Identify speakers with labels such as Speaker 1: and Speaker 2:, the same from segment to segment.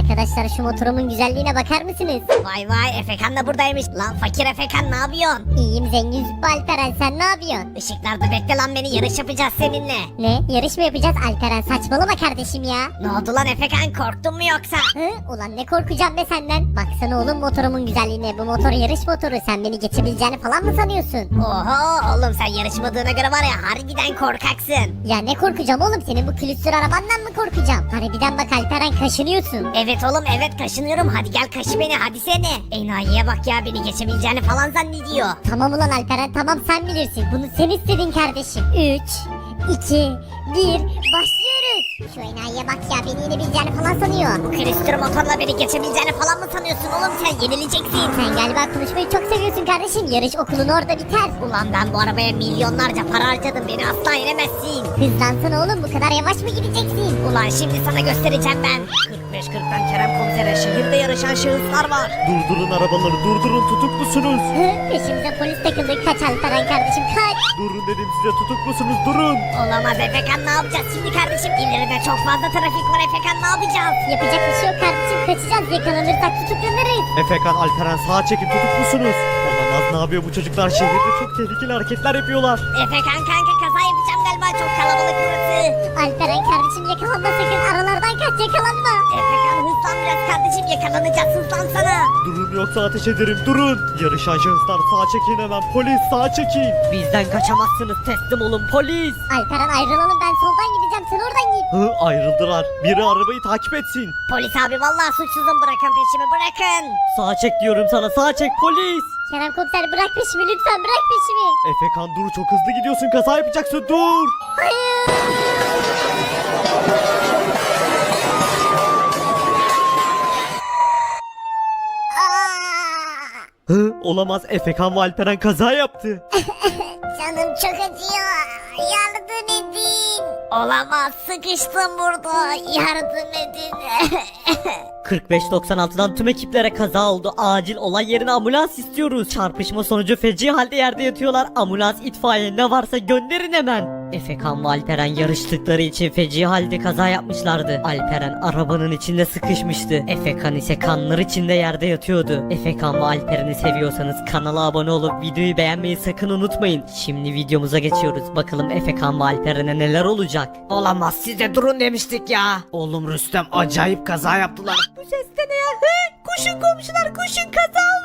Speaker 1: Arkadaşlar şu motorumun güzelliğine bakar mısınız?
Speaker 2: Vay vay Efekan da buradaymış. Lan fakir Efekan ne yapıyorsun?
Speaker 1: İyiyim zengin Züppe Alperen sen ne yapıyorsun?
Speaker 2: Işıklarda bekle lan beni yarış yapacağız seninle.
Speaker 1: Ne yarış mı yapacağız Alperen saçmalama kardeşim ya.
Speaker 2: Ne oldu lan Efekan korktun mu yoksa?
Speaker 1: Hı? Ulan ne korkacağım be senden. Baksana oğlum motorumun güzelliğine. Bu motor yarış motoru. Sen beni geçebileceğini falan mı sanıyorsun?
Speaker 2: Oho oğlum sen yarışmadığına göre var ya harbiden korkaksın.
Speaker 1: Ya ne korkacağım oğlum senin bu külüstür arabandan mı korkacağım? Harbiden bak Alperen kaşınıyorsun.
Speaker 2: Evet oğlum evet kaşınıyorum hadi gel kaşı beni hadi seni. Enayiye bak ya beni geçebileceğini falan zannediyor.
Speaker 1: Tamam ulan Alperen tamam sen bilirsin. Bunu sen istedin kardeşim. 3, 2, 1 başlıyoruz. Şu enayiye bak ya beni yenebileceğini falan sanıyor.
Speaker 2: Bu külüstür motorla beni geçebileceğini falan mı sanıyorsun oğlum sen yenileceksin.
Speaker 1: Sen galiba konuşmayı çok seviyorsun kardeşim. Yarış okulun orada biter.
Speaker 2: Ulan ben bu arabaya milyonlarca para harcadım beni asla yenemezsin.
Speaker 1: Hızlansana oğlum bu kadar yavaş mı gideceksin?
Speaker 2: Ulan şimdi sana göstereceğim ben. 45-40'tan Kerem komisere şehirde yarışan şahıslar var.
Speaker 3: Durdurun arabaları durdurun tutuklusunuz.
Speaker 1: Hı, peşimize polis takıldı. Kaç Alperen kardeşim kaç.
Speaker 3: Durun dedim size tutuklusunuz durun.
Speaker 2: Olamaz Efekan ne yapacağız şimdi kardeşim? İleride çok fazla trafik var Efekan ne yapacağız?
Speaker 1: Yapacak bir şey yok kardeşim. Kaçacağız yakalanırsak tutuklanırız.
Speaker 3: Efekan Alperen sağa çekin tutuklusunuz. Olamaz ne yapıyor bu çocuklar şehirde çok tehlikeli hareketler yapıyorlar.
Speaker 2: Efekan kanka kaza yapacağım galiba çok kalabalık burası.
Speaker 1: Alperen kardeşim yakalanma sakın. Aralardan kaç yakalanma.
Speaker 2: Efekan hızlan biraz kardeşim yakalanacağız hızlansana.
Speaker 3: Durun yoksa ateş ederim durun. Yarışan şahıslar sağa çekin hemen polis sağa çekin.
Speaker 4: Bizden kaçamazsınız teslim olun polis.
Speaker 1: Alperen ayrılalım ben soldan gideceğim sen oradan git.
Speaker 3: Hı ayrıldılar. Biri arabayı takip etsin.
Speaker 2: Polis abi vallahi suçsuzum bırakın peşimi bırakın.
Speaker 4: Sağ çek diyorum sana sağ çek polis.
Speaker 1: Kerem komiser bırak peşimi lütfen bırak peşimi.
Speaker 3: Efekan dur çok hızlı gidiyorsun kaza yapacaksın dur. Hı olamaz Efekan ve Alperen kaza yaptı.
Speaker 1: canım çok acıyor. Yardım edin.
Speaker 2: Olamaz sıkıştım burada yardım edin.
Speaker 4: 45-96'dan tüm ekiplere kaza oldu. Acil olay yerine ambulans istiyoruz. Çarpışma sonucu feci halde yerde yatıyorlar. Ambulans, itfaiye ne varsa gönderin hemen. Efekan ve Alperen yarıştıkları için feci halde kaza yapmışlardı. Alperen arabanın içinde sıkışmıştı. Efekan ise kanlar içinde yerde yatıyordu. Efekan ve Alperen'i seviyorsanız kanala abone olup videoyu beğenmeyi sakın unutmayın. Şimdi videomuza geçiyoruz. Bakalım Efekan ve Alperen'e neler olacak.
Speaker 5: Olamaz size durun demiştik ya. Oğlum Rüstem acayip kaza yaptılar.
Speaker 4: Bu ses de ne ya? He? Koşun komşular koşun kaza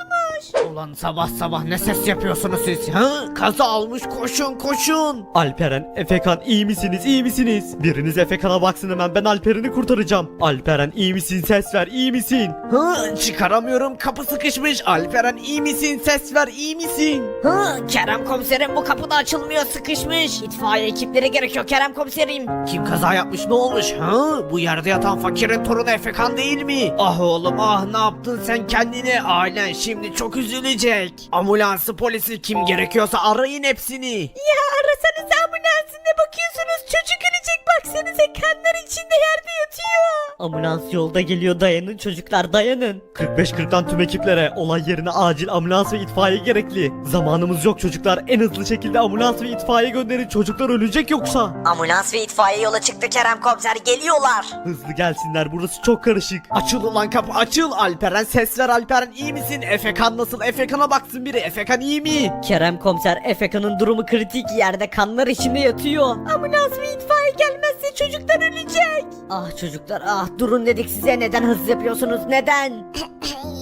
Speaker 4: olmuş.
Speaker 5: Ulan sabah sabah ne ses yapıyorsunuz siz? Ha? Kaza olmuş koşun koşun.
Speaker 3: Alperen, Efekan iyi misiniz iyi misiniz? Biriniz Efekan'a baksın hemen ben Alperen'i kurtaracağım. Alperen iyi misin ses ver iyi misin?
Speaker 5: Hı, çıkaramıyorum kapı sıkışmış. Alperen iyi misin? Ses ver iyi misin? Hı, Kerem komiserim bu kapı da açılmıyor sıkışmış. İtfaiye ekipleri gerekiyor Kerem komiserim. Kim kaza yapmış ne olmuş? Hı, bu yerde yatan fakirin torunu Efekan değil mi? Ah oğlum ah ne yaptın sen kendine? Ailen şimdi çok üzülecek. Ambulansı polisi kim gerekiyorsa arayın hepsini.
Speaker 4: Ya arasanız ambulansın ne bakıyorsunuz? Çocuk ölecek baksanıza kanlar içinde yerde yatıyor. Ambulans yolda geliyor dayanın çocuklar dayanın.
Speaker 3: 45-40'tan tüm ekiplere olay yerine acil ambulans ve itfaiye gerekli. Zamanımız yok çocuklar en hızlı şekilde ambulans ve itfaiye gönderin çocuklar ölecek yoksa.
Speaker 6: Ambulans ve itfaiye yola çıktı Kerem komiser geliyorlar.
Speaker 3: Hızlı gelsinler burası çok karışık.
Speaker 5: Açıl ulan kapı açıl Alperen ses ver Alperen iyi misin? Efekan nasıl? Efekan'a baksın biri Efekan iyi mi?
Speaker 4: Kerem komiser Efeka'nın durumu kritik yerde kanlar içinde yatıyor. Ambulans ve itfaiye gelmezse çocuklar ölecek. Ah çocuklar ah durun dedik size neden hız yapıyorsunuz neden?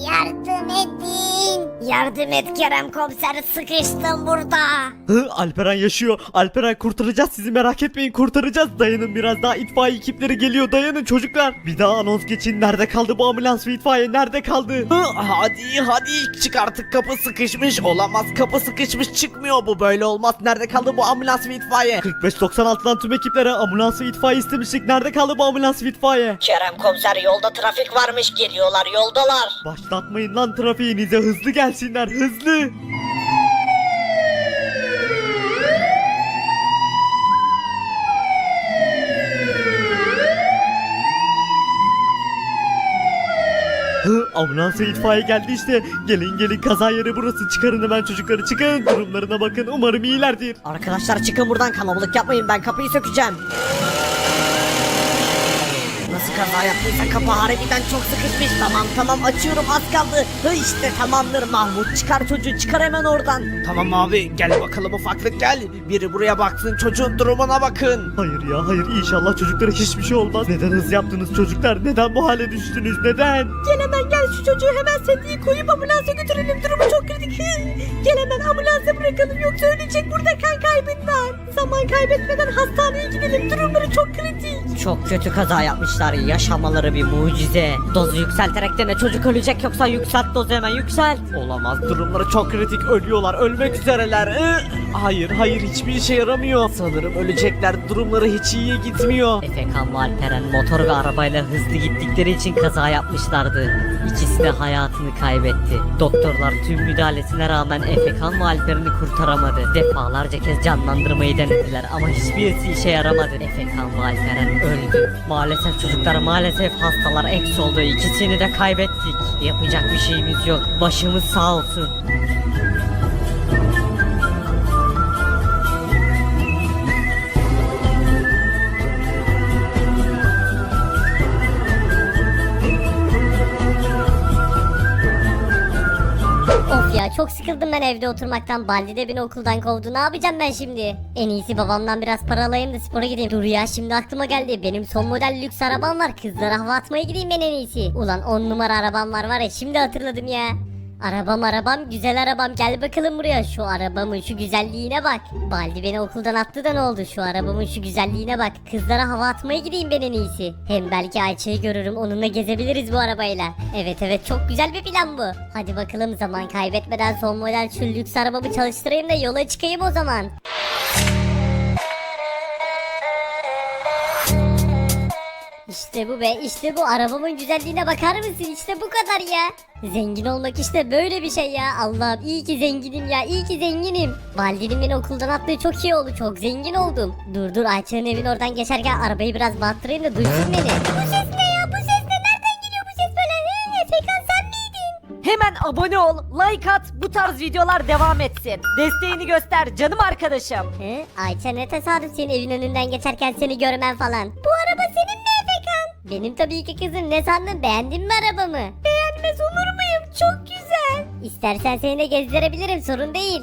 Speaker 1: Yardım edin.
Speaker 2: yardım et Kerem komiser sıkıştım burada.
Speaker 3: Hı, Alperen yaşıyor. Alperen kurtaracağız sizi merak etmeyin kurtaracağız. Dayanın biraz daha itfaiye ekipleri geliyor dayanın çocuklar. Bir daha anons geçin. Nerede kaldı bu ambulans ve itfaiye nerede kaldı?
Speaker 5: Hı, hadi hadi çık artık kapı sıkışmış olamaz kapı sıkışmış çıkmıyor bu böyle olmaz nerede kaldı bu ambulans ve itfaiye
Speaker 3: 45-96'dan tüm ekiplere ambulans ve itfaiye istemiştik. Nerede kaldı bu ambulans ve itfaiye?
Speaker 6: Kerem komiser yolda trafik varmış geliyorlar yoldalar.
Speaker 3: Başlatmayın lan trafiğinize hızlı gelsinler hızlı. Hı, ambulans ve itfaiye geldi işte. Gelin gelin kaza yeri burası. Çıkarın hemen çocukları çıkın. Durumlarına bakın. Umarım iyilerdir.
Speaker 4: Arkadaşlar çıkın buradan kalabalık yapmayın ben kapıyı sökeceğim.
Speaker 7: Kaza yaptıysa kapı harbiden çok sıkışmış. Tamam tamam açıyorum az kaldı. Hı işte tamamdır Mahmut çıkar çocuğu çıkar hemen oradan.
Speaker 5: Tamam abi gel bakalım ufaklık gel. Biri buraya baksın çocuğun durumuna bakın.
Speaker 3: Hayır ya hayır inşallah çocuklara hiçbir şey olmaz. Neden hız yaptınız çocuklar? Neden bu hale düştünüz? Neden?
Speaker 7: Gel hemen gel şu çocuğu hemen sediye koyup ambulansa götürelim durumu çok kritik. gel hemen ambulansa bırakalım yoksa ölecek burada kan kaybından. Zaman kaybetmeden hastaneye gidelim durumları çok kritik.
Speaker 4: Çok kötü kaza yapmışlar. Yaşamaları bir mucize. Dozu yükselterek dene çocuk ölecek yoksa yükselt dozu hemen yükselt.
Speaker 5: Olamaz durumları çok kritik ölüyorlar ölmek üzereler. Hayır hayır hiçbir işe yaramıyor. Sanırım ölecekler durumları hiç iyiye gitmiyor.
Speaker 4: Efekan ve Alperen motor ve arabayla hızlı gittikleri için kaza yapmışlardı. İkisi de hayatını kaybetti. Doktorlar tüm müdahalesine rağmen Efekan ve Alperen'i kurtaramadı. Defalarca kez canlandırmayı denediler ama hiçbirisi işe yaramadı. Efekan ve Alperen öldü. Maalesef çocuklar maalesef hastalar eksi oldu. İkisini de kaybettik. Yapacak bir şeyimiz yok. Başımız sağ olsun.
Speaker 1: Ya çok sıkıldım ben evde oturmaktan. Baldi de beni okuldan kovdu. Ne yapacağım ben şimdi? En iyisi babamdan biraz para alayım da spora gideyim. Dur ya şimdi aklıma geldi. Benim son model lüks arabam var. Kızlara hava atmaya gideyim ben en iyisi. Ulan 10 numara arabam var var ya şimdi hatırladım ya. Arabam arabam güzel arabam. Gel bakalım buraya. Şu arabamın şu güzelliğine bak. Baldi beni okuldan attı da ne oldu? Şu arabamın şu güzelliğine bak. Kızlara hava atmaya gideyim ben en iyisi. Hem belki Ayça'yı görürüm. Onunla gezebiliriz bu arabayla. Evet evet. Çok güzel bir plan bu. Hadi bakalım zaman kaybetmeden son model şu lüks arabamı çalıştırayım da yola çıkayım o zaman İşte bu be işte bu arabamın güzelliğine bakar mısın işte bu kadar ya. Zengin olmak işte böyle bir şey ya Allah'ım iyi ki zenginim ya iyi ki zenginim. Validinin beni okuldan attığı çok iyi oldu çok zengin oldum. Dur dur Ayça'nın evin oradan geçerken arabayı biraz battırayım da duysun beni. Bu ses ne ya bu ses ne nereden geliyor bu ses böyle? Hı, Efekan sen miydin?
Speaker 7: Hemen abone ol, like at, bu tarz videolar devam etsin. Desteğini göster canım arkadaşım.
Speaker 1: Hı? Ayça ne tesadüf senin evin önünden geçerken seni görmen falan. Bu Benim tabii ki kızım ne sandın beğendin mi arabamı? Beğenmez olur muyum çok güzel. İstersen seni de gezdirebilirim sorun değil.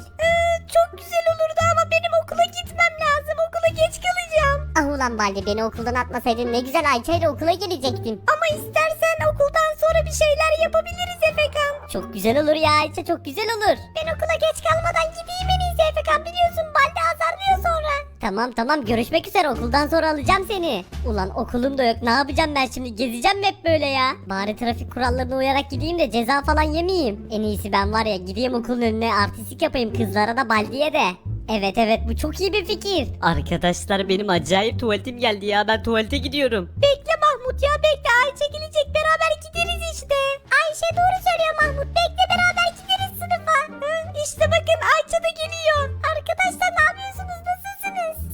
Speaker 1: çok güzel olurdu ama benim okula gitmem lazım okula geç kalacağım. Ah ulan Baldi beni okuldan atmasaydın ne güzel Ayça ile okula gelecektim. Ama istersen okuldan sonra bir şeyler yapabiliriz Efekan. Çok güzel olur ya Ayça çok güzel olur. Ben okula geç kalmadan gideyim en iyisi Efekan biliyorsun Baldi azarlıyor sonra. Tamam tamam görüşmek üzere okuldan sonra alacağım seni. Ulan okulum da yok ne yapacağım ben şimdi gezeceğim mi hep böyle ya. Bari trafik kurallarına uyarak gideyim de ceza falan yemeyeyim. En iyisi ben var ya gideyim okulun önüne artistik yapayım kızlara da Baldi'ye de. Evet evet bu çok iyi bir fikir.
Speaker 4: Arkadaşlar benim acayip tuvaletim geldi ya ben tuvalete gidiyorum.
Speaker 1: Bekle Mahmut ya bekle Ayşe gelecek beraber gideriz işte. Ayşe doğru söylüyor Mahmut bekle beraber gideriz sınıfa. işte bakın Ayça da geliyor. Arkadaşlar ne yapıyorsunuz?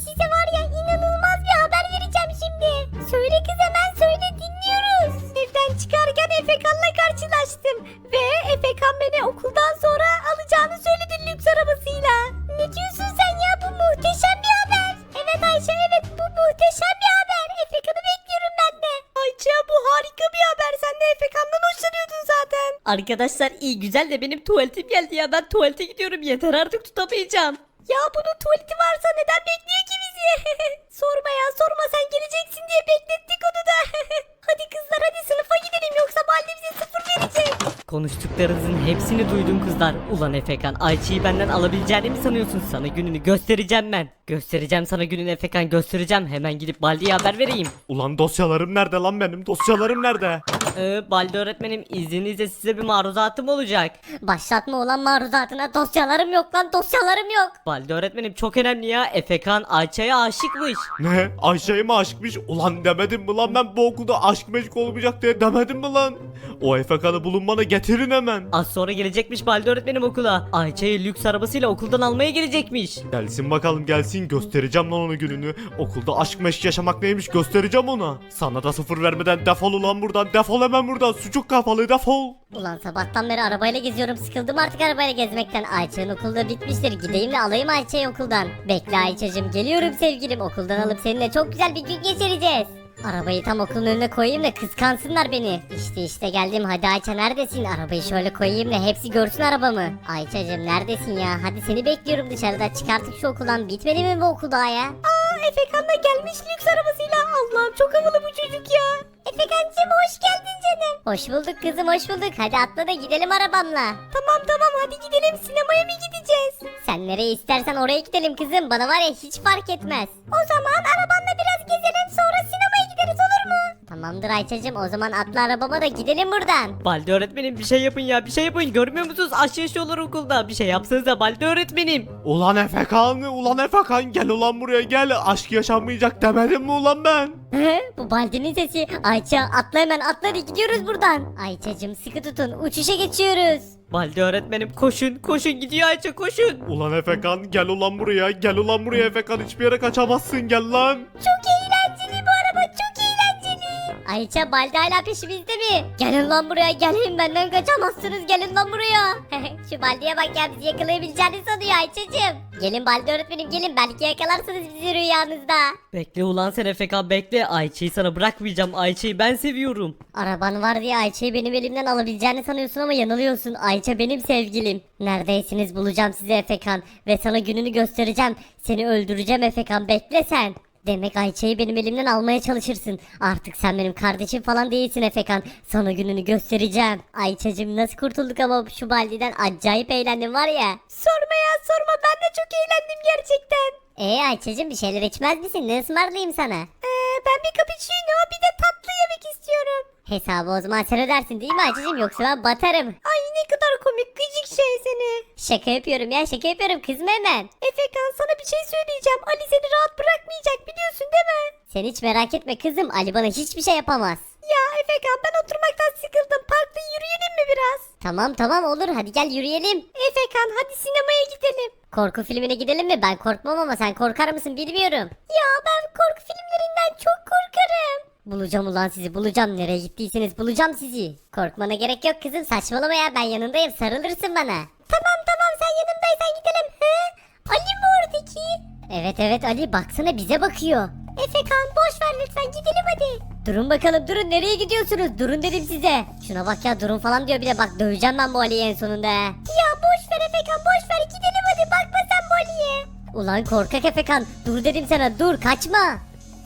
Speaker 1: Size var ya inanılmaz bir haber vereceğim şimdi. Söyle kız hemen söyle dinliyoruz. Evden çıkarken Efekan'la karşılaştım. Ve Efekan beni okuldan sonra alacağını söyledi lüks arabasıyla. Ne diyorsun sen ya bu muhteşem bir haber. Evet Ayşe evet bu muhteşem bir haber. Efekan'ı bekliyorum ben de. Ayça bu harika bir haber. Sen de Efekan'dan hoşlanıyordun zaten.
Speaker 4: Arkadaşlar iyi güzel de benim tuvaletim geldi ya ben tuvalete gidiyorum yeter artık tutamayacağım.
Speaker 1: Ya bunun tuvaleti varsa neden bekliyor ki bizi? sorma ya sorma sen geleceksin diye beklettik onu da. hadi kızlar hadi sınıfa gidelim yoksa Baldi bize sıfır verecek.
Speaker 4: Konuştuklarınızın hepsini duydum kızlar. Ulan Efekan Ayça'yı benden alabileceğini mi sanıyorsun? Sana gününü göstereceğim ben. Göstereceğim sana gününü Efekan göstereceğim. Hemen gidip Baldi'ye haber vereyim.
Speaker 3: Ulan dosyalarım nerede lan benim? Dosyalarım nerede?
Speaker 4: Ee, Baldi öğretmenim izninizle size bir maruzatım olacak.
Speaker 1: Başlatma olan maruzatına dosyalarım yok lan dosyalarım yok.
Speaker 4: Baldi öğretmenim çok önemli ya. Efekan Ayça'ya aşıkmış.
Speaker 3: Ne? Ayşe'ye mi aşıkmış? Ulan demedim mi lan ben bu okulda aşk meşk olmayacak diye demedim mi lan? O efekanı bulun bana getirin hemen.
Speaker 4: Az sonra gelecekmiş Baldi öğretmenim okula. Ayça'yı lüks arabasıyla okuldan almaya gelecekmiş.
Speaker 3: Gelsin bakalım gelsin göstereceğim lan onun gününü. Okulda aşk meşk yaşamak neymiş göstereceğim ona. Sana da sıfır vermeden defol ulan buradan defol hemen buradan sucuk kafalı defol.
Speaker 1: Ulan sabahtan beri arabayla geziyorum sıkıldım artık arabayla gezmekten. Ayça'nın okulda bitmiştir gideyim de alayım Ayça'yı okuldan. Bekle Ayça'cım geliyorum sevgilim okuldan alıp seninle çok güzel bir gün geçireceğiz. Arabayı tam okulun önüne koyayım da kıskansınlar beni. İşte işte geldim hadi Ayça neredesin? Arabayı şöyle koyayım da hepsi görsün arabamı. Ayça'cım neredesin ya? Hadi seni bekliyorum dışarıda çıkartıp şu okuldan. Bitmedi mi bu okul daha ya?
Speaker 7: Efekan da gelmiş lüks arabasıyla. Allah'ım çok havalı bu çocuk ya.
Speaker 1: Efekancığım hoş geldin canım. Hoş bulduk kızım hoş bulduk. Hadi atla da gidelim arabamla.
Speaker 7: Tamam tamam hadi gidelim sinemaya mı gideceğiz?
Speaker 1: Sen nereye istersen oraya gidelim kızım. Bana var ya hiç fark etmez. O zaman arabanla biraz gezelim sonra sinemaya gideriz olur mu? Tamamdır Ayça'cığım o zaman atla arabama da gidelim buradan.
Speaker 4: Balde öğretmenim bir şey yapın ya bir şey yapın görmüyor musunuz aşk yaşıyorlar okulda bir şey yapsanıza Balde öğretmenim.
Speaker 3: Ulan Efekan, ulan Efekan gel ulan buraya gel. Aşk yaşanmayacak demedim mi ulan ben?
Speaker 1: Bu Baldi'nin sesi. Ayça atla hemen atla hadi gidiyoruz buradan. Ayça'cığım sıkı tutun uçuşa geçiyoruz.
Speaker 4: Balde öğretmenim koşun koşun gidiyor Ayça koşun.
Speaker 3: Ulan Efekan gel ulan buraya, gel ulan buraya Efekan hiçbir yere kaçamazsın gel lan.
Speaker 1: Çok eğlenceli Ayça Baldi hala peşimizde mi? Gelin lan buraya gelin benden kaçamazsınız gelin lan buraya. Şu Baldi'ye bak ya bizi yakalayabileceğini sanıyor Ayça'cığım. Gelin Baldi öğretmenim gelin belki yakalarsınız bizi rüyanızda.
Speaker 4: Bekle ulan sen Efekan bekle Ayça'yı sana bırakmayacağım Ayça'yı ben seviyorum.
Speaker 1: Araban var diye Ayça'yı benim elimden alabileceğini sanıyorsun ama yanılıyorsun. Ayça benim sevgilim. Neredeysiniz bulacağım sizi Efekan ve sana gününü göstereceğim. Seni öldüreceğim Efekan bekle sen. Demek Ayça'yı benim elimden almaya çalışırsın. Artık sen benim kardeşim falan değilsin Efekan. Sana gününü göstereceğim. Ayça'cım nasıl kurtulduk ama şu baldiden acayip eğlendim var ya.
Speaker 7: Sorma ya sorma ben de çok eğlendim gerçekten.
Speaker 1: Ee Ayça'cım bir şeyler içmez misin? Ne ısmarlayayım sana?
Speaker 7: Ee, ben bir cappuccino bir de tatlı yemek istiyorum.
Speaker 1: Hesabı o zaman sen ödersin değil mi Ayça'cım yoksa ben batarım.
Speaker 7: Ay ne kadar şey seni.
Speaker 1: Şaka yapıyorum ya şaka yapıyorum kızma hemen.
Speaker 7: Efekan sana bir şey söyleyeceğim. Ali seni rahat bırakmayacak biliyorsun değil mi?
Speaker 1: Sen hiç merak etme kızım Ali bana hiçbir şey yapamaz.
Speaker 7: Ya Efekan ben oturmaktan sıkıldım. Parkta yürüyelim mi biraz?
Speaker 1: Tamam tamam olur hadi gel yürüyelim.
Speaker 7: Efekan hadi sinemaya gidelim.
Speaker 1: Korku filmine gidelim mi? Ben korkmam ama sen korkar mısın bilmiyorum.
Speaker 7: Ya ben korku filmlerinden çok korkarım.
Speaker 1: Bulacağım ulan sizi bulacağım. Nereye gittiyseniz bulacağım sizi. Korkmana gerek yok kızım saçmalama ya ben yanındayım sarılırsın bana.
Speaker 7: Tamam tamam sen yanımdaysan gidelim. He? Ali mi oradaki?
Speaker 1: Evet evet Ali baksana bize bakıyor.
Speaker 7: Efekan boş ver lütfen gidelim hadi.
Speaker 1: Durun bakalım durun nereye gidiyorsunuz? Durun dedim size. Şuna bak ya durun falan diyor bir de bak döveceğim ben bu Ali'yi en sonunda.
Speaker 7: Ya boş ver Efekan boş ver gidelim hadi bakma sen bu Ali'ye.
Speaker 1: Ulan korkak Efekan dur dedim sana dur kaçma.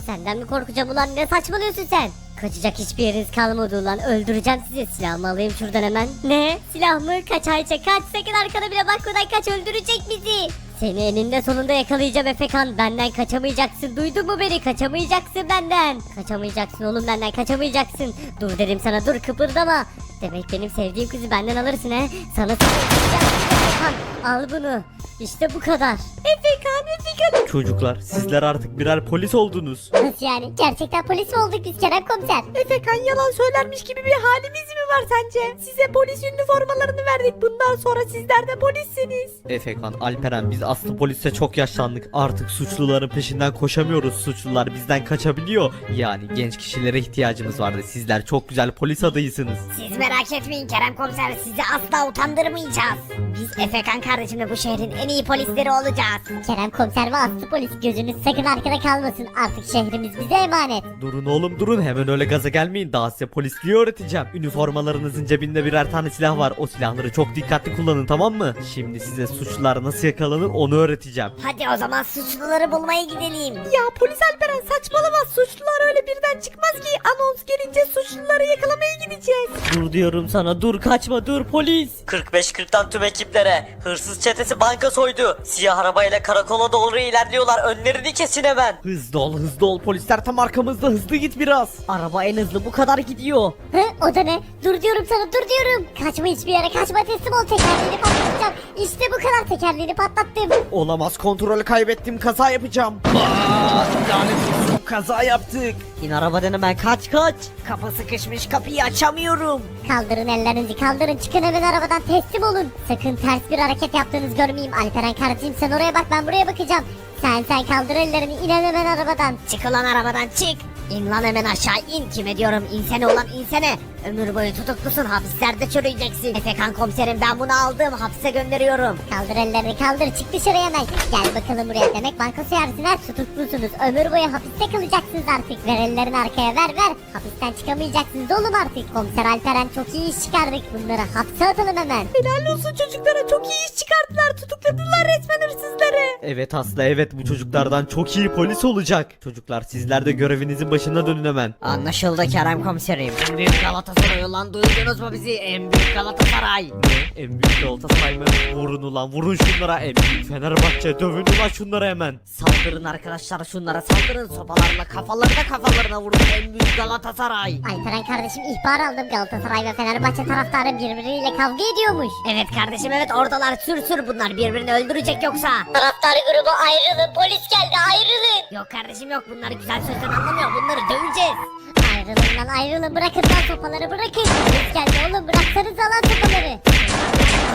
Speaker 1: Senden mi korkacağım ulan ne saçmalıyorsun sen? Kaçacak hiçbir yeriniz kalmadı ulan öldüreceğim sizi silahımı alayım şuradan hemen. Ne? Silah mı? Kaç Ayça kaç sakın arkana bile bakmadan kaç öldürecek bizi. Seni eninde sonunda yakalayacağım Efekan benden kaçamayacaksın duydun mu beni kaçamayacaksın benden. Kaçamayacaksın oğlum benden kaçamayacaksın. Dur dedim sana dur kıpırdama. Demek benim sevdiğim kızı benden alırsın he. Sana Efekan al bunu. İşte bu kadar.
Speaker 7: Efekan Efekan.
Speaker 3: Çocuklar sizler artık birer polis oldunuz.
Speaker 1: Nasıl yani? Gerçekten polis mi olduk biz Kerem komiser?
Speaker 7: Efekan yalan söylermiş gibi bir halimiz mi var sence? Size polis üniformalarını verdik. Bundan sonra sizler de polissiniz.
Speaker 3: Efekan, Alperen biz aslı polise çok yaşlandık. Artık suçluların peşinden koşamıyoruz. Suçlular bizden kaçabiliyor. Yani genç kişilere ihtiyacımız vardı. Sizler çok güzel polis adayısınız.
Speaker 2: Siz merak etmeyin Kerem komiser sizi asla utandırmayacağız. Biz Efekan kardeşimle bu şehrin en iyi polisleri olacağız.
Speaker 1: Kerem komiser ve Aslı polis gözünüz sakın arkada kalmasın. Artık şehrimiz bize emanet.
Speaker 3: Durun oğlum durun hemen öyle gaza gelmeyin. Daha size polisliği öğreteceğim. Üniformalarınızın cebinde birer tane silah var. O silahları çok dikkatli kullanın tamam mı? Şimdi size suçlular nasıl yakalanır onu öğreteceğim.
Speaker 2: Hadi o zaman suçluları bulmaya gidelim.
Speaker 7: Ya polis Alperen saçmalama. Suçlular öyle birden çıkmaz ki. Anons gelince suçluları yakalamaya gideceğiz.
Speaker 4: Dur diyorum sana dur kaçma dur polis.
Speaker 8: 45-40'tan tüm ekiplere. Hırsız çetesi banka soydu. Siyah arabayla karakola doğru ilerliyorlar. Önlerini kesin hemen.
Speaker 3: Hızlı ol hızlı ol polisler tam arkamızda hızlı git biraz.
Speaker 4: Araba en hızlı bu kadar gidiyor.
Speaker 1: Hı, o da ne? Dur diyorum sana dur diyorum. Kaçma hiçbir yere kaçma teslim ol tekerleğini patlatacağım. İşte bu kadar tekerleğini patlattım.
Speaker 5: Olamaz kontrolü kaybettim kaza yapacağım. Aa, lanet olsun kaza yaptık.
Speaker 4: İn arabadan hemen kaç kaç.
Speaker 2: Kapı sıkışmış kapıyı açamıyorum.
Speaker 1: Kaldırın ellerinizi kaldırın çıkın hemen arabadan teslim olun. Sakın ters bir hareket yaptığınızı görmeyeyim. Alperen kardeşim sen oraya bak ben buraya bakacağım. Sen sen kaldır ellerini in hemen arabadan.
Speaker 2: Çık ulan arabadan çık. İn lan hemen aşağı in kime diyorum insene ulan insene. Ömür boyu tutuklusun hapislerde çürüyeceksin. Efekan komiserim ben bunu aldım hapse gönderiyorum.
Speaker 1: Kaldır ellerini kaldır çık dışarı hemen. Gel bakalım buraya demek banka soyarsınlar tutuklusunuz. Ömür boyu hapiste kalacaksınız artık. Ver ellerini arkaya ver ver. Hapisten çıkamayacaksınız oğlum artık. Komiser Alperen çok iyi iş çıkardık. Bunları hapse atalım hemen.
Speaker 7: Helal olsun çocuklara çok iyi iş çıkarttılar. Tutukladılar resmen hırsızları.
Speaker 3: Evet Aslı evet bu çocuklardan çok iyi polis olacak. Çocuklar sizler de görevinizin başına dönün hemen.
Speaker 4: Anlaşıldı Kerem komiserim. En büyük Galatasaray olan duydunuz mu bizi? En büyük Galatasaray.
Speaker 3: En büyük Galatasaray mı? Vurun ulan vurun şunlara en büyük Fenerbahçe dövün ulan şunlara hemen.
Speaker 4: Saldırın arkadaşlar şunlara saldırın sopalarla kafalarına kafalarına vurun en büyük Galatasaray.
Speaker 1: Alperen kardeşim ihbar aldım. Galatasaray ve Fenerbahçe taraftarı birbiriyle kavga ediyormuş.
Speaker 2: Evet kardeşim evet oradalar sür sür bunlar birbirini öldürecek yoksa.
Speaker 1: Taraftar grubu ayrılın. Polis geldi ayrılın.
Speaker 2: Yok kardeşim yok bunlar güzel sözden anlamıyor bunları döveceğiz.
Speaker 1: Ayrılın lan ayrılın. Bırakın lan sopaları bırakın. Polis geldi oğlum bıraksanız lan sopaları.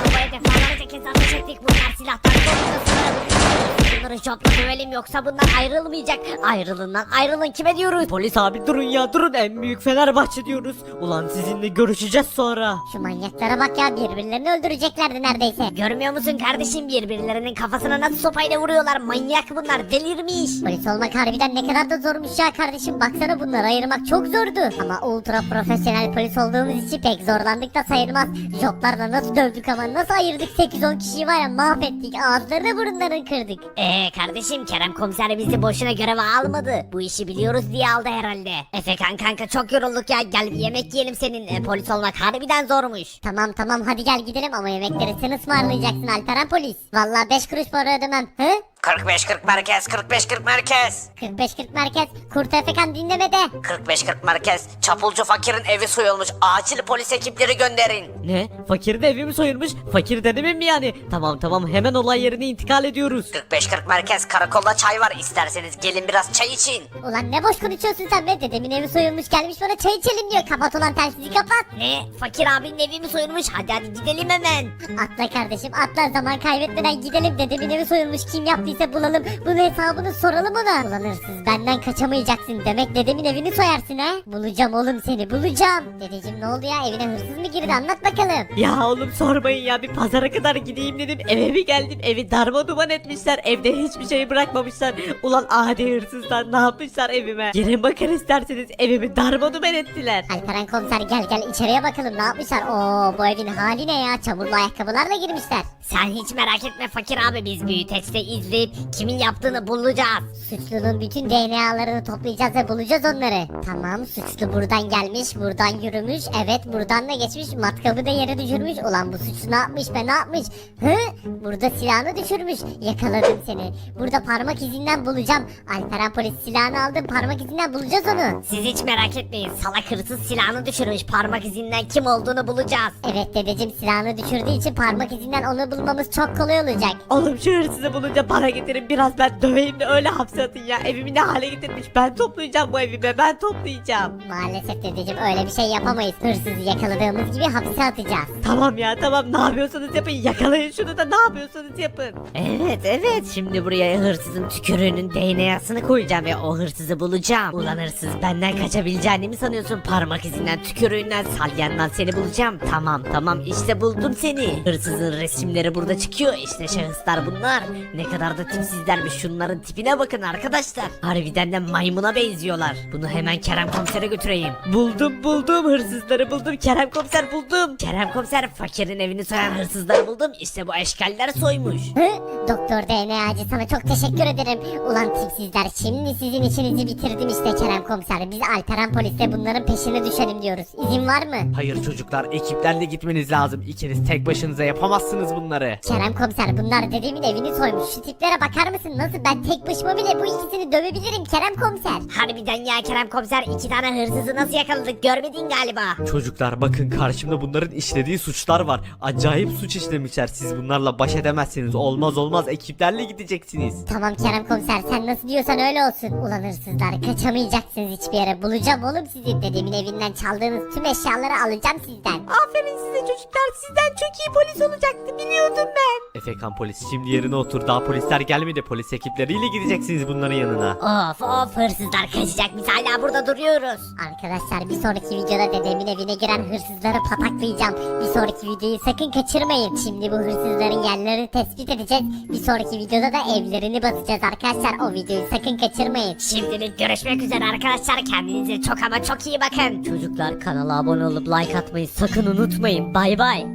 Speaker 2: Arabaya defalarca kez ettik bunlar silahtan korkmasın. Bunları jopla dövelim yoksa bunlar ayrılmayacak. Ayrılın lan ayrılın kime diyoruz?
Speaker 4: Polis abi durun ya durun en büyük Fenerbahçe diyoruz. Ulan sizinle görüşeceğiz sonra.
Speaker 1: Şu manyaklara bak ya birbirlerini öldüreceklerdi neredeyse.
Speaker 2: Görmüyor musun kardeşim birbirlerinin kafasına nasıl sopayla vuruyorlar manyak bunlar delirmiş.
Speaker 1: Polis olmak harbiden ne kadar da zormuş ya kardeşim. Baksana bunları ayırmak çok zordu. Ama ultra profesyonel polis olduğumuz için pek zorlandık da sayılmaz. Joplarla nasıl dövdük ama nasıl ayırdık 8-10 kişiyi var ya mahvettik. Ağızlarını burunlarını kırdık.
Speaker 2: Eee kardeşim Kerem komiser bizi boşuna göreve almadı. Bu işi biliyoruz diye aldı herhalde. Efekan kanka çok yorulduk ya gel bir yemek yiyelim senin. E, polis olmak harbiden zormuş.
Speaker 1: Tamam tamam hadi gel gidelim ama yemekleri sen ısmarlayacaksın Alperen polis. Vallahi 5 kuruş para ödemem. Hı?
Speaker 8: 45-40 merkez 45-40 merkez.
Speaker 1: 45-40 merkez. Kurt Efekan dinlemede.
Speaker 8: 45-40 merkez. Çapulcu fakirin evi soyulmuş. Acil polis ekipleri gönderin.
Speaker 4: Ne? Fakirin evi mi soyulmuş? Fakir dedemin mi yani? Tamam tamam hemen olay yerine intikal ediyoruz.
Speaker 8: 45-40 merkez karakolda çay var isterseniz gelin biraz çay için.
Speaker 1: Ulan ne boş konuşuyorsun sen be. Dedemin evi soyulmuş gelmiş bana çay içelim diyor. Kapat ulan telsizi kapat.
Speaker 2: Ne? Fakir abinin evi mi soyulmuş? Hadi hadi gidelim hemen.
Speaker 1: Atla kardeşim atla zaman kaybetmeden gidelim dedemin evi soyulmuş kim yaptıysa bulalım bunun hesabını soralım ona. Ulan hırsız benden kaçamayacaksın demek dedemin evini soyarsın ha. Bulacağım oğlum seni bulacağım. Dedeciğim ne oldu ya evine hırsız mı girdi anlat bakalım.
Speaker 4: Ya oğlum sormayın ya bir pazara kadar gideyim dedim eve bir geldim evi darma duman etmişler evde hiçbir şey bırakmamışlar ulan adi hırsızlar ne yapmışlar evime gelin bakın isterseniz evimi darma duman ettiler
Speaker 1: Alperen komiser gel gel içeriye bakalım ne yapmışlar. Oo bu evin hali ne ya çamurlu ayakkabılarla girmişler.
Speaker 2: Sen hiç merak etme fakir abi biz büyüteçte izleyip kimin yaptığını bulacağız.
Speaker 1: Suçlunun bütün DNA'larını toplayacağız ve bulacağız onları. Tamam suçlu buradan gelmiş, buradan yürümüş. Evet buradan da geçmiş, matkabı da yere düşürmüş. Ulan bu suçlu ne yapmış be ne yapmış? Hı? Burada silahını düşürmüş. Yakaladım seni. Burada parmak izinden bulacağım. Alperen polis silahını aldım. Parmak izinden bulacağız onu.
Speaker 2: Siz hiç merak etmeyin salak hırsız silahını düşürmüş parmak izinden kim olduğunu bulacağız.
Speaker 1: Evet dedeciğim silahını düşürdüğü için parmak izinden onu bulmamız çok kolay olacak.
Speaker 4: Oğlum şu hırsızı bulunca para getirin biraz ben döveyim de öyle hapse atın ya. Evimi ne hale getirmiş? Ben toplayacağım bu evime ben toplayacağım.
Speaker 1: Maalesef dedeciğim öyle bir şey yapamayız. Hırsızı yakaladığımız gibi hapse atacağız.
Speaker 4: Tamam ya tamam. Ne yapıyorsanız yapın. Yakalayın şunu da. Ne yapıyorsanız yapın. Evet evet. Şimdi buraya hırsızın tükürüğünün DNA'sını koyacağım ve o hırsızı bulacağım. Ulan hırsız benden kaçabileceğini mi sanıyorsun? Parmak izinden tükürüğünden salyandan seni bulacağım. Tamam tamam. İşte buldum seni. Hırsızın resimleri burada çıkıyor. İşte şahıslar bunlar. Ne kadar da tipsizlermiş şunların tipine bakın arkadaşlar Harbiden de maymuna benziyorlar Bunu hemen Kerem komisere götüreyim Buldum buldum hırsızları buldum Kerem komiser buldum Kerem komiser fakirin evini soyan hırsızları buldum İşte bu eşkaller soymuş
Speaker 1: Hı? Doktor DNA'cı sana çok teşekkür ederim. Ulan tipsizler şimdi sizin işinizi bitirdim işte Kerem komiser. Biz Alperen polisle bunların peşine düşelim diyoruz. İzin var mı?
Speaker 5: Hayır çocuklar ekiplerle gitmeniz lazım. İkiniz tek başınıza yapamazsınız bunları.
Speaker 1: Kerem komiser bunlar dedemin evini soymuş. Şu tiplere bakar mısın? Nasıl ben tek başıma bile bu ikisini dövebilirim Kerem komiser.
Speaker 2: Harbiden ya Kerem komiser iki tane hırsızı nasıl yakaladık görmedin galiba.
Speaker 3: Çocuklar bakın karşımda bunların işlediği suçlar var. Acayip suç işlemişler. Siz bunlarla baş edemezsiniz. Olmaz olmaz ekiplerle gideceksiniz.
Speaker 1: Tamam Kerem komiser sen nasıl diyorsan öyle olsun. Ulan hırsızlar kaçamayacaksınız hiçbir yere. Bulacağım oğlum sizi. Dedemin evinden çaldığınız tüm eşyaları alacağım sizden.
Speaker 7: Aferin size çocuklar sizden çok iyi polis olacaktı biliyordum ben.
Speaker 3: Efekan polis şimdi yerine otur. Daha polisler polisler gelmedi. Polis ekipleriyle gideceksiniz bunların yanına.
Speaker 2: Of of hırsızlar kaçacak biz hala burada duruyoruz.
Speaker 1: Arkadaşlar bir sonraki videoda dedemin evine giren hırsızları pataklayacağım. Bir sonraki videoyu sakın kaçırmayın. Şimdi bu hırsızların yerlerini tespit edeceğiz. Bir sonraki videoda da evlerini basacağız arkadaşlar. O videoyu sakın kaçırmayın.
Speaker 2: Şimdilik görüşmek üzere arkadaşlar kendinize çok ama çok iyi bakın.
Speaker 4: Çocuklar kanala abone olup like atmayı sakın unutmayın. Bay bay.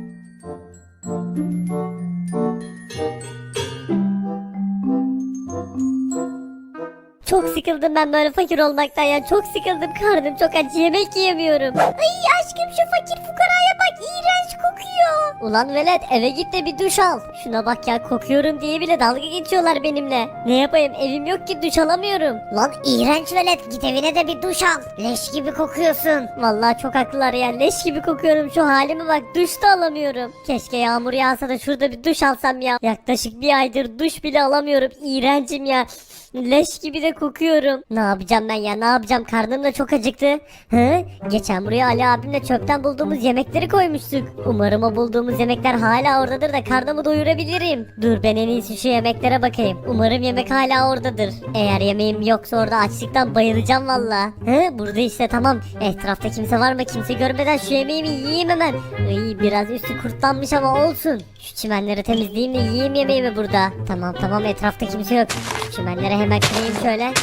Speaker 1: Çok sıkıldım ben böyle fakir olmaktan ya. Çok sıkıldım. Karnım çok aç. Yemek yiyemiyorum. Ay aşkım şu fakir fukaraya bak. iğrenç kokuyor. Ulan velet eve git de bir duş al. Şuna bak ya kokuyorum diye bile dalga geçiyorlar benimle. Ne yapayım evim yok ki duş alamıyorum.
Speaker 2: Lan iğrenç velet git evine de bir duş al. Leş gibi kokuyorsun.
Speaker 1: Vallahi çok haklılar ya. Leş gibi kokuyorum şu halime bak. Duş da alamıyorum. Keşke yağmur yağsa da şurada bir duş alsam ya. Yaklaşık bir aydır duş bile alamıyorum. İğrencim ya. Leş gibi de kokuyorum. Ne yapacağım ben ya ne yapacağım karnım da çok acıktı. Hı? Geçen buraya Ali abimle çöpten bulduğumuz yemekleri koymuştuk. Umarım o bulduğumuz yemekler hala oradadır da karnımı doyurabilirim. Dur ben en iyisi şu yemeklere bakayım. Umarım yemek hala oradadır. Eğer yemeğim yoksa orada açlıktan bayılacağım valla. Hı? Burada işte tamam. Etrafta kimse var mı? Kimse görmeden şu yemeğimi yiyeyim hemen. Iy, biraz üstü kurtlanmış ama olsun. Şu çimenleri temizleyeyim de yiyeyim yemeğimi burada. Tamam tamam etrafta kimse yok. Şu çimenleri hemen kırayım şöyle.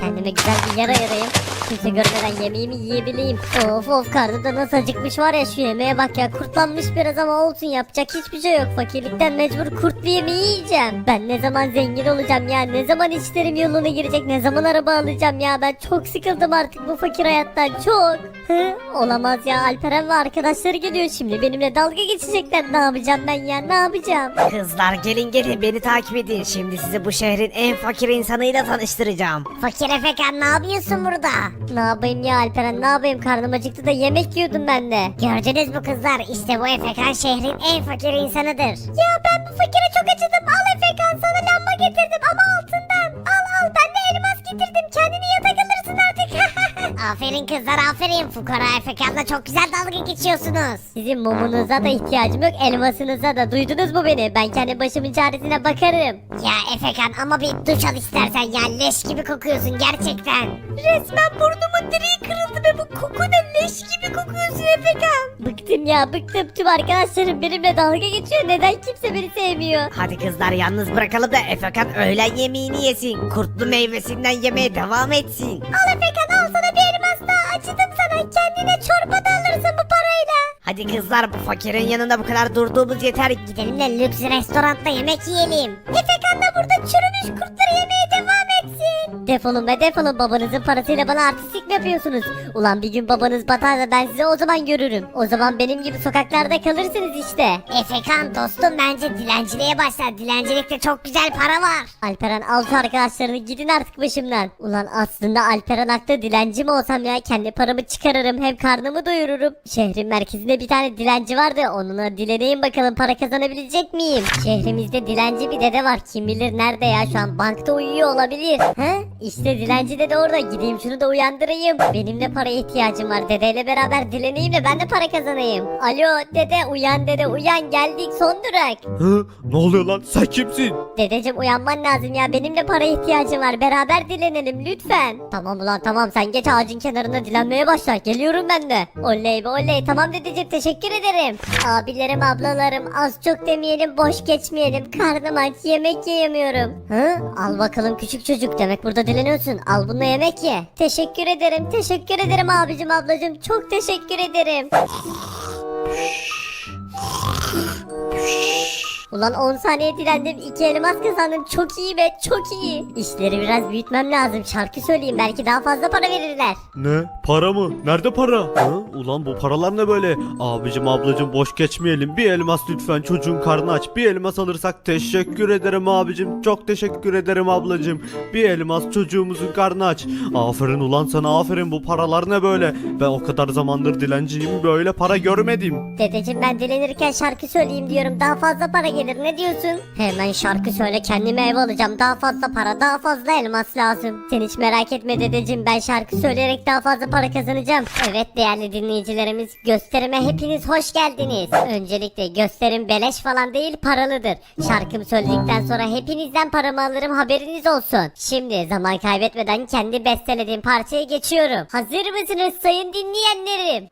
Speaker 1: Kendime güzel bir yara yarayım. Kimse görmeden yemeğimi yiyebileyim. Of of karnım da nasıl acıkmış var ya şu yemeğe bak ya. Kurtlanmış biraz ama olsun yapacak hiçbir şey yok. Fakirlikten mecbur kurt bir yemeği yiyeceğim. Ben ne zaman zengin olacağım ya. Ne zaman işlerim yoluna girecek. Ne zaman araba alacağım ya. Ben çok sıkıldım artık bu fakir hayattan çok. Hı? Olamaz ya Alperen ve arkadaşları geliyor şimdi. Benimle dalga geçecekler. Ne yapacağım ben ya ne yapacağım?
Speaker 5: Kızlar gelin gelin beni takip edin. Şimdi sizi bu şehrin en fakir insanıyla tanıştıracağım.
Speaker 2: Fakir Efekan ne yapıyorsun burada?
Speaker 1: Ne yapayım ya Alperen ne yapayım karnım acıktı da yemek yiyordum ben de.
Speaker 2: Gördünüz mü kızlar işte bu Efekan şehrin en fakir insanıdır. Ya ben bu fakire çok acıdım al Efekan sana lamba getirdim ama altından. Al al ben de elmas getirdim kendini. Aferin kızlar aferin fukara Efekan'la çok güzel dalga geçiyorsunuz.
Speaker 1: Sizin mumunuza da ihtiyacım yok elmasınıza da duydunuz mu beni? Ben kendi başımın çaresine bakarım.
Speaker 2: Ya Efekan ama bir duş al istersen ya leş gibi kokuyorsun gerçekten.
Speaker 7: Resmen burnumun direği kırıldı ve bu koku da leş gibi kokuyorsun Efekan.
Speaker 1: Bıktım ya bıktım tüm arkadaşlarım benimle dalga geçiyor neden kimse beni sevmiyor?
Speaker 5: Hadi kızlar yalnız bırakalım da Efekan öğlen yemeğini yesin. Kurtlu meyvesinden yemeye devam etsin.
Speaker 2: Al Efekan al sana bir sana kendine çorba da alırsın bu parayla.
Speaker 5: Hadi kızlar bu fakirin yanında bu kadar durduğumuz yeter.
Speaker 2: Gidelim de lüks restoranda yemek yiyelim. Efekan da burada çürümüş kurtları yemeye devam.
Speaker 1: Defolun be defolun babanızın parasıyla bana artistlik mi yapıyorsunuz? Ulan bir gün babanız batar da ben sizi o zaman görürüm. O zaman benim gibi sokaklarda kalırsınız işte.
Speaker 2: Efekan dostum bence dilenciliğe başla. Dilencilikte çok güzel para var.
Speaker 1: Alperen al şu arkadaşlarını gidin artık başımdan. Ulan aslında Alperen haklı dilenci mi olsam ya kendi paramı çıkarırım hem karnımı doyururum. Şehrin merkezinde bir tane dilenci vardı onunla dileneyim bakalım para kazanabilecek miyim? Şehrimizde dilenci bir dede var kim bilir nerede ya şu an bankta uyuyor olabilir. He? İşte dilenci dede orada gideyim şunu da uyandırayım. Benim de paraya ihtiyacım var dedeyle beraber dileneyim de ben de para kazanayım. Alo dede uyan dede uyan geldik son durak.
Speaker 3: Hı? Ne oluyor lan? Sen kimsin?
Speaker 1: Dedeciğim uyanman lazım ya benim de para ihtiyacım var beraber dilenelim lütfen. Tamam ulan tamam sen geç ağacın kenarında dilenmeye başla geliyorum ben de. Oley be oley tamam dedeciğim teşekkür ederim. Abilerim ablalarım az çok demeyelim boş geçmeyelim karnım aç yemek yiyemiyorum. Hı? Al bakalım küçük çocuk demek burada dileniyorsun al bununla yemek ye. Teşekkür ederim teşekkür ederim abicim ablacım çok teşekkür ederim. Ulan 10 saniye dilendim 2 elmas kazandım çok iyi be çok iyi. İşleri biraz büyütmem lazım şarkı söyleyeyim belki daha fazla para verirler.
Speaker 3: Ne? Para mı? Nerede para? Hı? Ulan bu paralar ne böyle? Abicim ablacım boş geçmeyelim. Bir elmas lütfen çocuğun karnı aç. Bir elmas alırsak teşekkür ederim abicim. Çok teşekkür ederim ablacım. Bir elmas çocuğumuzun karnı aç. Aferin ulan sana aferin bu paralar ne böyle? Ben o kadar zamandır dilenciyim böyle para görmedim.
Speaker 1: Dedeciğim ben dilenirken şarkı söyleyeyim diyorum daha fazla para gelir ne diyorsun? Hemen şarkı söyle kendime ev alacağım daha fazla para daha fazla elmas lazım. Sen hiç merak etme dedeciğim ben şarkı söyleyerek daha fazla para kazanacağım. Evet değerli dinleyicilerimiz gösterime hepiniz hoş geldiniz. Öncelikle gösterim beleş falan değil paralıdır. Şarkımı söyledikten sonra hepinizden paramı alırım haberiniz olsun. Şimdi zaman kaybetmeden kendi bestelediğim parçaya geçiyorum. Hazır mısınız sayın dinleyenlerim?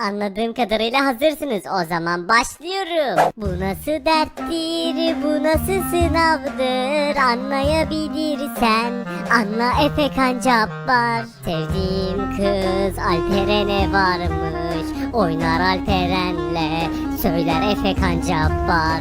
Speaker 1: Anladığım kadarıyla hazırsınız. O zaman başlıyorum. Bu nasıl derttir, bu nasıl sınavdır anlayabilirsen. Anla Efekan Cabbar. Sevdiğim kız Alperen'e varmış. Oynar Alperen'le, söyler Efekan Cabbar.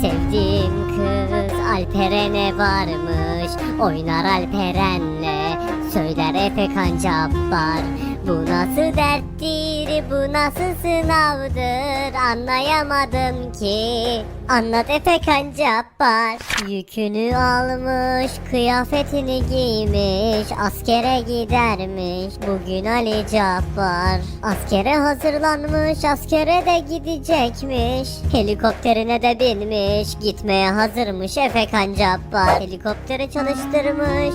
Speaker 1: Sevdiğim kız Alperen'e varmış. Oynar Alperen'le, söyler Efekan Cabbar. Bu nasıl derttir, bu nasıl sınavdır anlayamadım ki. Anlat Efekan Cabbar. Yükünü almış, kıyafetini giymiş, askere gidermiş. Bugün Ali Cabbar. Askere hazırlanmış, askere de gidecekmiş. Helikopterine de binmiş, gitmeye hazırmış Efekan Cabbar. Helikopteri çalıştırmış,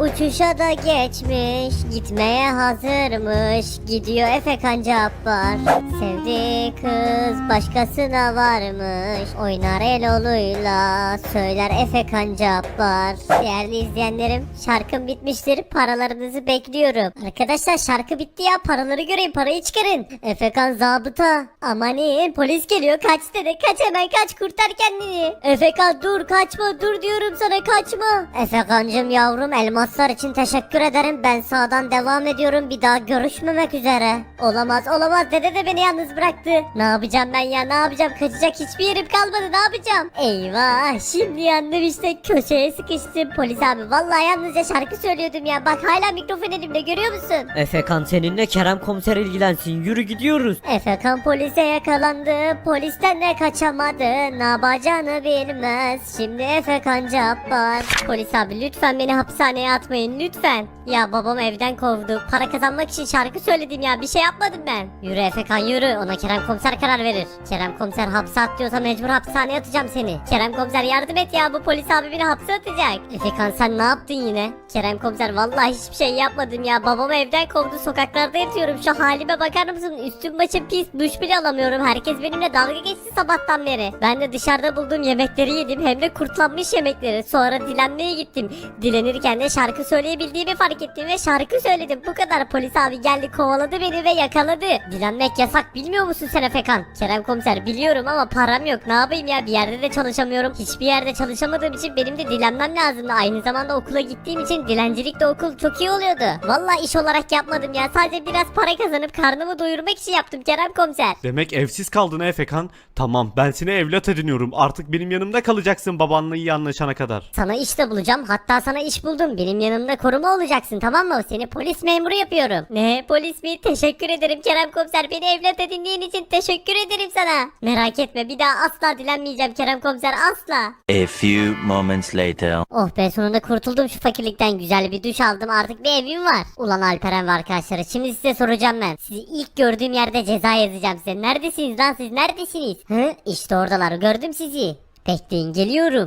Speaker 1: Uçuşa da geçmiş, gitmeye hazırmış, gidiyor Efekan Cabbar. Sevdiği kız başkasına varmış, oynar el oluyla, söyler Efekan Cabbar. Değerli izleyenlerim, şarkım bitmiştir, paralarınızı bekliyorum. Arkadaşlar şarkı bitti ya, paraları göreyim, parayı çıkarın. Efekan zabıta, amanin polis geliyor, kaç dedi, kaç hemen kaç, kurtar kendini. Efekan dur, kaçma, dur diyorum sana, kaçma. Efekancım yavrum, elmaslar için teşekkür ederim. Ben sağdan devam ediyorum. Bir daha görüşmemek üzere. Olamaz olamaz. Dede de beni yalnız bıraktı. Ne yapacağım ben ya ne yapacağım? Kaçacak hiçbir yerim kalmadı. Ne yapacağım? Eyvah şimdi yandım işte. Köşeye sıkıştım. Polis abi vallahi yalnızca şarkı söylüyordum ya. Bak hala mikrofon elimde görüyor musun?
Speaker 4: Efekan seninle Kerem komiser ilgilensin. Yürü gidiyoruz.
Speaker 1: Efekan polise yakalandı. Polisten de kaçamadı. Ne yapacağını bilmez. Şimdi Efekan Cabbar. Polis abi lütfen beni hapishaneye atmayın lütfen. Ya babam evden kovdu. Para kazanmak için şarkı söyledim ya. Bir şey yapmadım ben. Yürü Efekan yürü. Ona Kerem komiser karar verir. Kerem komiser hapse at diyorsa mecbur hapishaneye atacağım seni. Kerem komiser yardım et ya. Bu polis abi beni hapse atacak. Efekan sen ne yaptın yine? Kerem komiser vallahi hiçbir şey yapmadım ya. Babam evden kovdu. Sokaklarda yatıyorum. Şu halime bakar mısın? Üstüm başım pis. Duş bile alamıyorum. Herkes benimle dalga geçti sabahtan beri. Ben de dışarıda bulduğum yemekleri yedim. Hem de kurtlanmış yemekleri. Sonra dilenmeye gittim. Dilenirken de şarkı söyleyebildiğimi fark ettim ve şarkı söyledim. Bu kadar polis abi geldi kovaladı beni ve yakaladı. Dilenmek yasak bilmiyor musun sen Efekan? Kerem komiser biliyorum ama param yok. Ne yapayım ya bir yerde de çalışamıyorum. Hiçbir yerde çalışamadığım için benim de dilenmem lazımdı. Aynı zamanda okula gittiğim için dilencilik de okul çok iyi oluyordu. Vallahi iş olarak yapmadım ya. Sadece biraz para kazanıp karnımı doyurmak için yaptım Kerem komiser.
Speaker 3: Demek evsiz kaldın Efekan. Tamam ben seni evlat ediniyorum. Artık benim yanımda kalacaksın babanla iyi anlaşana kadar.
Speaker 1: Sana iş de bulacağım. Hatta sana iş buldum. Benim yanımda koruma olacaksın tamam mı? Seni polis memuru yapıyorum. Ne polis mi? Teşekkür ederim Kerem komiser. Beni evlat edindiğin için teşekkür ederim sana. Merak etme bir daha asla dilenmeyeceğim Kerem komiser asla.
Speaker 9: A few moments later.
Speaker 1: Oh be sonunda kurtuldum şu fakirlikten. Güzel bir duş aldım artık bir evim var. Ulan Alperen ve arkadaşları şimdi size soracağım ben. Sizi ilk gördüğüm yerde ceza yazacağım size. Neredesiniz lan siz neredesiniz? Hı? İşte oradalar gördüm sizi. Bekleyin geliyorum.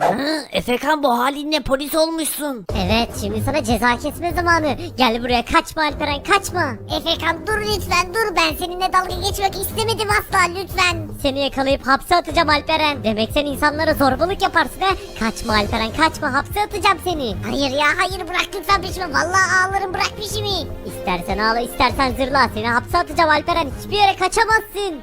Speaker 7: Efekan bu halinle polis olmuşsun.
Speaker 1: Evet şimdi sana ceza kesme zamanı. Gel buraya kaçma Alperen kaçma.
Speaker 2: Efekan dur lütfen dur ben seninle dalga geçmek istemedim asla lütfen.
Speaker 1: Seni yakalayıp hapse atacağım Alperen. Demek sen insanlara zorbalık yaparsın ha. Kaçma Alperen kaçma hapse atacağım seni.
Speaker 2: Hayır ya hayır bırak lütfen peşimi vallahi ağlarım bırak peşimi.
Speaker 1: İstersen ağla istersen zırla seni hapse atacağım Alperen. Hiçbir yere kaçamazsın.